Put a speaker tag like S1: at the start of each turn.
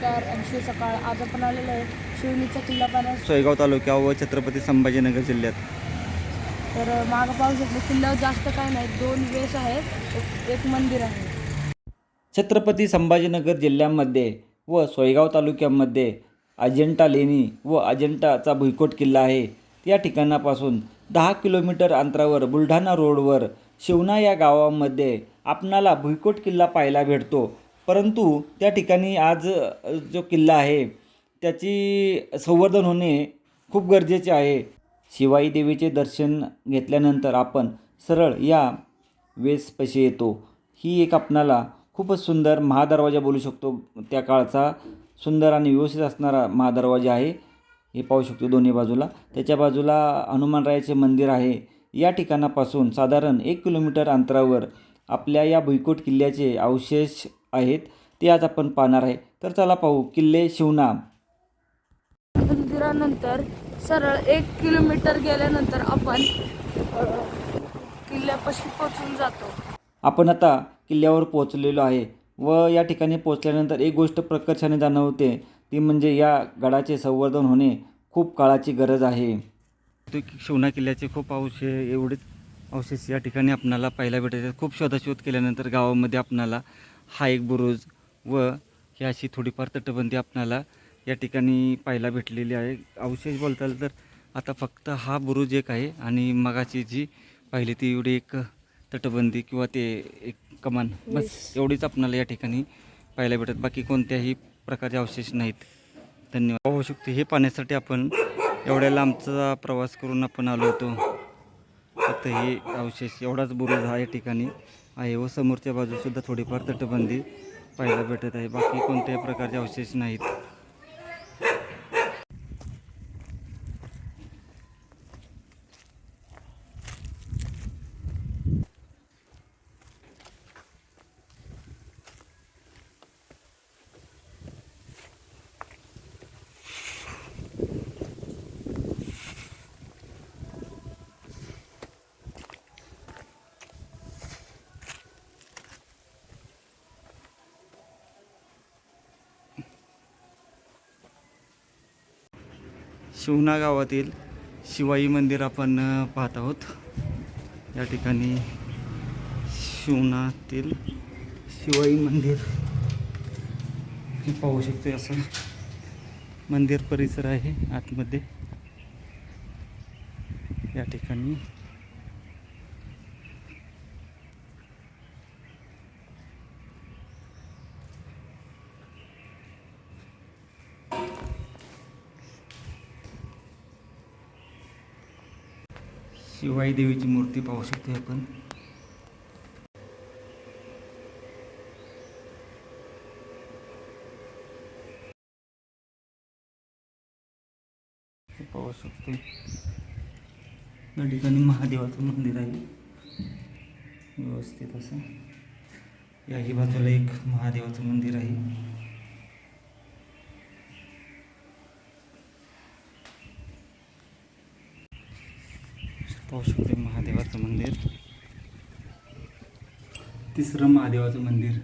S1: काळ आज आपण आलेलो आहे शिवणीचा किल्ला पाहण्यास
S2: सोयगाव तालुक्या व छत्रपती संभाजीनगर जिल्ह्यात.
S1: तर मागं पाहू शकतो किल्ल्यावर जास्त काय नाही दोन वेश आहेत एक- एक मंदिर आहे.
S2: छत्रपती संभाजीनगर जिल्ह्यामध्ये व सोयगाव तालुक्यामध्ये अजिंठा लेणी व अजिंठाचा भुईकोट किल्ला आहे. या ठिकाणापासून दहा किलोमीटर अंतरावर बुलढाणा रोडवर शिवना या गावामध्ये आपणाला भुईकोट किल्ला पाहायला भेटतो. परंतु त्या ठिकाणी आज जो किल्ला आहे त्याची संवर्धन होणे खूप गरजेचे आहे. शिवाई देवीचे दर्शन घेतल्यानंतर आपण सरळ या वेसपाशी येतो. ही एक आपणाला खूपच सुंदर महादरवाजा बोलू शकतो. त्या काळचा सुंदर आणि व्यवस्थित असणारा महादरवाजा आहे. हे पाहू शकतो दोन्ही बाजूला. त्याच्या बाजूला हनुमानरायाचे मंदिर आहे. या ठिकाणापासून साधारण एक किलोमीटर अंतरावर आपल्या या भुईकोट किल्ल्याचे अवशेष आहेत ते आज आपण पाहणार आहे. तर चला पाहू किल्ले शिवना
S1: मंदिरानंतर सरळ एक किलोमीटर गेल्यानंतर आपण किल्ल्यापाशी पोचून जातो.
S2: आपण आता किल्ल्यावर पोहोचलेलो आहे व या ठिकाणी पोहोचल्यानंतर एक गोष्ट प्रकर्षाने जाणवते ती म्हणजे या गडाचे संवर्धन होणे खूप काळाची गरज आहे. शिवना किल्ल्याचे खूप अवशे एवढेच अवशेष या ठिकाणी आपणाला पाहायला भेटायचे. खूप शोधाशोध केल्यानंतर गावामध्ये आपणाला हा एक बुरुज व ही अशी थोडीफार तटबंदी आपणाला या ठिकाणी पाहायला भेटलेली आहे. अवशेष बोलता तर आता फक्त हा बुरुज एक आहे आणि मगाची जी पाहिली ती एवढी एक तटबंदी किंवा ते एक कमान. बस एवढीच आपणाला या ठिकाणी पाहायला भेटत. बाकी कोणत्याही प्रकारचे अवशेष नाहीत. धन्यवाद. पाहू शकतो हे पाहण्यासाठी आपण एवढ्या लांबचा प्रवास करून आपण आलो होतो. फक्त हे अवशेष एवढाच बुरुज हा या ठिकाणी. आहे व समोरच्या बाजूसुद्धा थोडीफार तटबंदी पाहायला भेटत आहे. बाकी कोणत्याही प्रकारचे अवशेष नाहीत. शिवना गावातील शिवाई मंदिर आपण पाहत आहोत. या ठिकाणी शिवनातील शिवाई मंदिर हे पाहू शकतो असं. मंदिर परिसर आहे आतमध्ये. या ठिकाणी शिवाई देवीची मूर्ती पाहू शकतो आपण. पाहू शकतो या ठिकाणी महादेवाचं मंदिर आहे. व्यवस्थित असं. याही बाजूला एक महादेवाचं मंदिर आहे. पाहू शकतो महादेवाचं मंदिर. तिसरं महादेवाचं मंदिर.